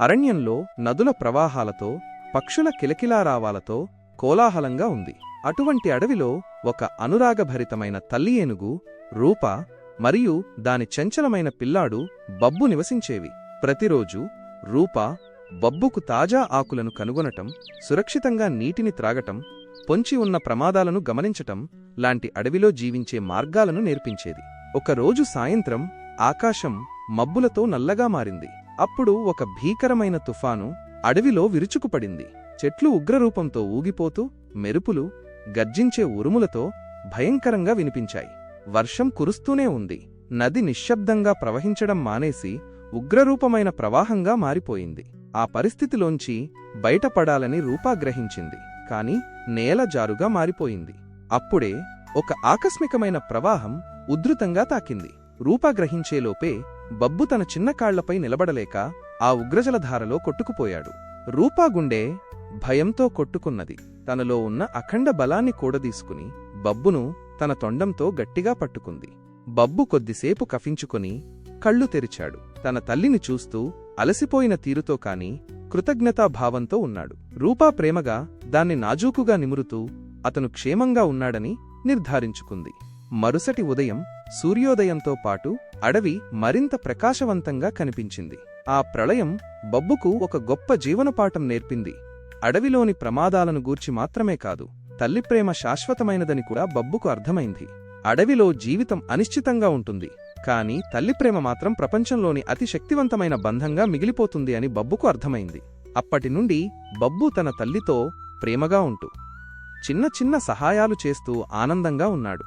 అరణ్యంలో నదుల ప్రవాహాలతో పక్షుల కిలకిలారావాలతో కోలాహలంగా ఉంది. అటువంటి అడవిలో ఒక అనురాగభరితమైన తల్లి ఏనుగు రూప మరియు దాని చంచలమైన పిల్లాడు బబ్బు నివసించేవి. ప్రతిరోజు రూప బబ్బుకు తాజా ఆకులను కనుగొనటం సురక్షితంగా నీటిని త్రాగటం పొంచి ఉన్న ప్రమాదాలను గమనించటం లాంటి అడవిలో జీవించే మార్గాలను నేర్పించేది. ఒకరోజు సాయంత్రం ఆకాశం మబ్బులతో నల్లగా మారింది. అప్పుడు ఒక భీకరమైన తుఫాను అడవిలో విరుచుకుపడింది. చెట్లు ఉగ్రరూపంతో ఊగిపోతూ మెరుపులు గర్జించే ఉరుములతో భయంకరంగా వినిపించాయి. వర్షం కురుస్తూనే ఉంది. నది నిశ్శబ్దంగా ప్రవహించడం మానేసి ఉగ్రరూపమైన ప్రవాహంగా మారిపోయింది. ఆ పరిస్థితిలోంచి బయటపడాలని రూపా గ్రహించింది. కాని నేల జారుగా మారిపోయింది. అప్పుడే ఒక ఆకస్మికమైన ప్రవాహం ఉధృతంగా తాకింది. రూపా గ్రహించేలోపే బబ్బు తన చిన్న కాళ్ళపై నిలబడలేక ఆ ఉగ్రజలధారలో కొట్టుకుపోయాడు. రూపా గుండె భయంతో కొట్టుకున్నది. తనలో ఉన్న అఖండ బలాన్ని కూడదీసుకుని బబ్బును తన తొండంతో గట్టిగా పట్టుకుంది. బబ్బు కొద్దిసేపు కఫించుకుని కళ్ళు తెరిచాడు. తన తల్లిని చూస్తూ అలసిపోయిన తీరుతో కాని కృతజ్ఞతాభావంతో ఉన్నాడు. రూపా ప్రేమగా దాన్ని నాజూకుగా నిమురుతూ అతను క్షేమంగా ఉన్నాడని నిర్ధారించుకుంది. మరుసటి ఉదయం సూర్యోదయంతో పాటు అడవి మరింత ప్రకాశవంతంగా కనిపించింది. ఆ ప్రళయం బబ్బుకు ఒక గొప్ప జీవనపాఠం నేర్పింది. అడవిలోని ప్రమాదాలను గూర్చి మాత్రమే కాదు తల్లి ప్రేమ శాశ్వతమైనదని కూడా బబ్బుకు అర్థమైంది. అడవిలో జీవితం అనిశ్చితంగా ఉంటుంది కాని తల్లి ప్రేమ మాత్రం ప్రపంచంలోని అతి శక్తివంతమైన బంధంగా మిగిలిపోతుంది అని బబ్బుకు అర్థమైంది. అప్పటి నుండి బబ్బు తన తల్లితో ప్రేమగా ఉంటూ చిన్న చిన్న సహాయాలు చేస్తూ ఆనందంగా ఉన్నాడు.